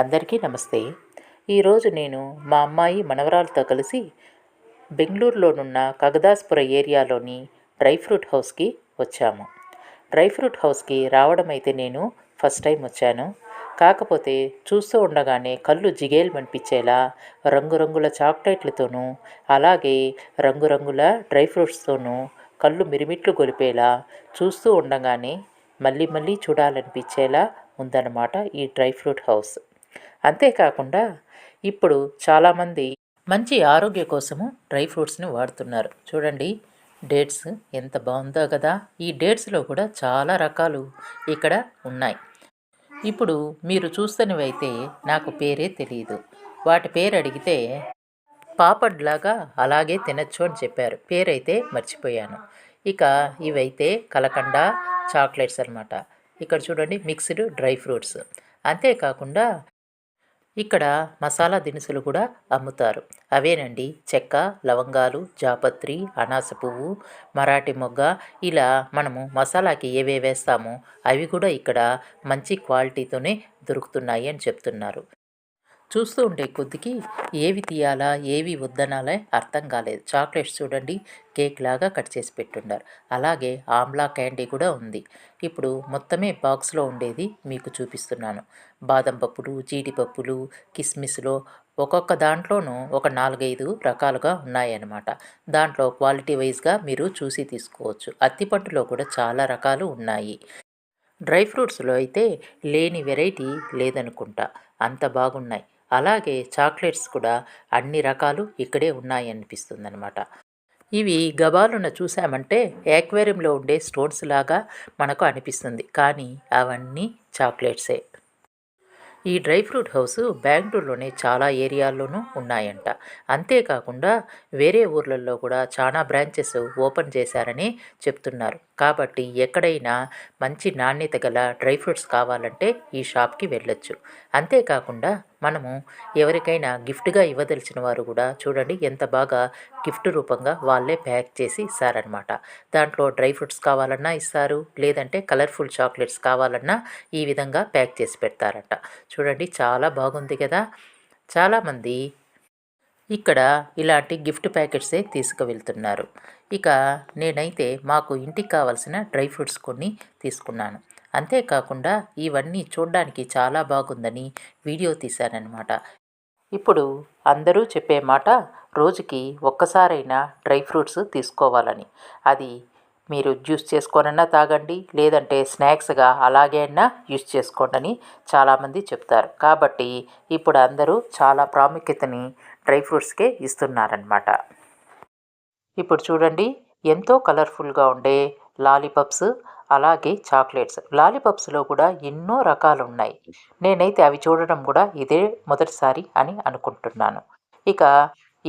అందరికీ నమస్తే. ఈరోజు నేను మా అమ్మాయి మనవరాలతో కలిసి బెంగళూరులోనున్న కగదాస్పుర ఏరియాలోని డ్రై ఫ్రూట్ హౌస్కి వచ్చాము. డ్రై ఫ్రూట్ హౌస్కి రావడం అయితే నేను ఫస్ట్ టైం వచ్చాను. కాకపోతే చూస్తూ ఉండగానే కళ్ళు జిగేల్మనిపించేలా రంగురంగుల చాక్లెట్లతోనూ అలాగే రంగురంగుల డ్రై ఫ్రూట్స్తోనూ కళ్ళు మిరిమిట్లు గొలిపేలా చూస్తూ ఉండగానే మళ్ళీ మళ్ళీ చూడాలనిపించేలా ఉందన్నమాట ఈ డ్రై ఫ్రూట్ హౌస్. అంతేకాకుండా ఇప్పుడు చాలామంది మంచి ఆరోగ్య కోసము డ్రై ఫ్రూట్స్ని వాడుతున్నారు. చూడండి డేట్స్ ఎంత బాగుందో కదా. ఈ డేట్స్లో కూడా చాలా రకాలు ఇక్కడ ఉన్నాయి. ఇప్పుడు మీరు చూస్తున్నవైతే నాకు పేరే తెలియదు వాటి పేరు అడిగితే పాపడ్లాగా అలాగే తినచ్చు అని చెప్పారు. పేరైతే మర్చిపోయాను. ఇక ఇవైతే కలకండ చాక్లెట్స్ అనమాట ఇక్కడ చూడండి మిక్స్డ్ డ్రై ఫ్రూట్స్. అంతేకాకుండా ఇక్కడ మసాలా దినుసులు కూడా అమ్ముతారు. అవేనండి? చెక్క లవంగాలు జాపత్రి అనాస పువ్వు మరాఠీ మొగ్గ. ఇలా మనము మసాలాకి ఏవే వేస్తామో అవి కూడా ఇక్కడ మంచి క్వాలిటీతోనే దొరుకుతున్నాయి అని చెప్తున్నారు. చూస్తూ ఉండే కొద్దికి ఏవి తీయాలా ఏవి వద్దనాలే అర్థం కాలేదు. చాక్లెట్స్ చూడండి కేక్ లాగా కట్ చేసి పెట్టున్నారు. అలాగే ఆమ్లా క్యాండీ కూడా ఉంది. ఇప్పుడు మొత్తమే బాక్స్లో ఉండేది మీకు చూపిస్తున్నాను. బాదం పప్పులు జీడిపప్పులు కిస్మిస్లో ఒక్కొక్క దాంట్లోనూ ఒక నాలుగైదు రకాలుగా ఉన్నాయన్నమాట. దాంట్లో క్వాలిటీ వైజ్గా మీరు చూసి తీసుకోవచ్చు. అత్తిపట్టులో కూడా చాలా రకాలు ఉన్నాయి. డ్రై ఫ్రూట్స్లో అయితే లేని వెరైటీ లేదనుకుంటా. అంత బాగున్నాయి. అలాగే చాక్లెట్స్ కూడా అన్ని రకాలు ఇక్కడే ఉన్నాయి అనిపిస్తుంది అనమాట ఇవి గబాలున చూసామంటే యాక్వేరియంలో ఉండే స్టోన్స్ లాగా మనకు అనిపిస్తుంది. కానీ అవన్నీ చాక్లెట్సే. ఈ డ్రై ఫ్రూట్ హౌస్ బెంగళూరులోనే చాలా ఏరియాల్లోనూ ఉన్నాయంట. అంతేకాకుండా వేరే ఊర్లలో కూడా చాలా బ్రాంచెస్ ఓపెన్ చేశారని చెప్తున్నారు. కాబట్టి ఎక్కడైనా మంచి నాణ్యత గల డ్రై ఫ్రూట్స్ కావాలంటే ఈ షాప్కి వెళ్ళొచ్చు. అంతేకాకుండా మనము ఎవరికైనా గిఫ్ట్గా ఇవ్వదలిచిన వారు కూడా చూడండి ఎంత బాగా గిఫ్ట్ రూపంగా వాళ్ళే ప్యాక్ చేసి ఇస్తారనమాట దాంట్లో డ్రై ఫ్రూట్స్ కావాలన్నా ఇస్తారు లేదంటే కలర్ఫుల్ చాక్లెట్స్ కావాలన్నా ఈ విధంగా ప్యాక్ చేసి పెడతారట. చూడండి చాలా బాగుంది కదా. చాలామంది ఇక్కడ ఇలాంటి గిఫ్ట్ ప్యాకెట్సే తీసుకువెళ్తున్నారు. ఇక నేనైతే మాకు ఇంటికి కావాల్సిన డ్రై ఫ్రూట్స్ కొన్ని తీసుకున్నాను. అంతేకాకుండా ఇవన్నీ చూడ్డానికి చాలా బాగుందని వీడియో తీశానన్నమాట. ఇప్పుడు అందరూ చెప్పే మాట రోజుకి ఒక్కసారైనా డ్రై ఫ్రూట్స్ తీసుకోవాలని. అది మీరు జ్యూస్ చేసుకోనన్నా తాగండి లేదంటే స్నాక్స్గా అలాగే అయినా యూస్ చేసుకోండి అని చాలామంది చెప్తారు. కాబట్టి ఇప్పుడు అందరూ చాలా ప్రాముఖ్యతని డ్రై ఫ్రూట్స్కే ఇస్తున్నారనమాట ఇప్పుడు చూడండి ఎంతో కలర్ఫుల్గా ఉండే లాలీపప్స్ అలాగే చాక్లెట్స్. లాలీపప్స్లో కూడా ఎన్నో రకాలు ఉన్నాయి నేనైతే అవి చూడడం కూడా ఇదే మొదటిసారి అని అనుకుంటున్నాను. ఇక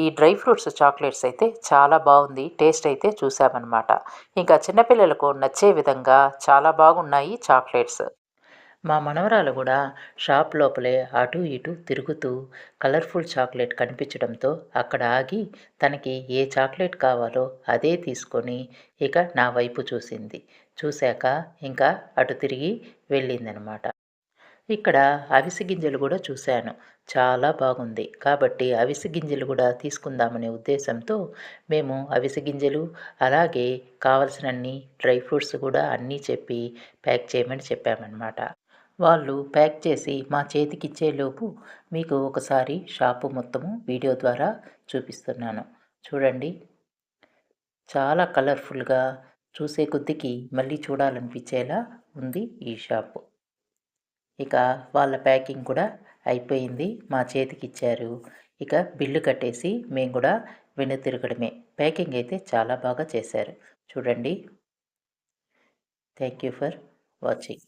ఈ డ్రై ఫ్రూట్స్ చాక్లెట్స్ అయితే చాలా బాగుంది. టేస్ట్ అయితే చూసామన్నమాట. ఇంకా చిన్నపిల్లలకు నచ్చే విధంగా చాలా బాగున్నాయి చాక్లెట్స్. మా మనవరాలు కూడా షాప్ లోపలే అటు ఇటు తిరుగుతూ కలర్ఫుల్ చాక్లెట్ కనిపించడంతో అక్కడ ఆగి తనకి ఏ చాక్లెట్ కావాలో అదే తీసుకొని ఇక నా వైపు చూసింది. చూశాక ఇంకా అటు తిరిగి వెళ్ళిందనమాట ఇక్కడ అవిసి గింజలు కూడా చూశాను. చాలా బాగుంది. కాబట్టి అవిసి గింజలు కూడా తీసుకుందామనే ఉద్దేశంతో మేము అవిసి గింజలు అలాగే కావలసినన్ని డ్రై ఫ్రూట్స్ కూడా అన్నీ చెప్పి ప్యాక్ చేయమని చెప్పామన్నమాట. వాళ్ళు ప్యాక్ చేసి మా చేతికిచ్చేలోపు మీకు ఒకసారి షాపు మొత్తము వీడియో ద్వారా చూపిస్తున్నాను. చూడండి. చాలా కలర్ఫుల్గా చూసే కొద్దికి మళ్ళీ చూడాలనిపించేలా ఉంది ఈ షాపు. ఇక వాళ్ళ ప్యాకింగ్ కూడా అయిపోయింది. మా చేతికి ఇచ్చారు. ఇక బిల్లు కట్టేసి మేము కూడా వెనుతిరగడమే ప్యాకింగ్ అయితే చాలా బాగా చేశారు. చూడండి. Thank you for watching.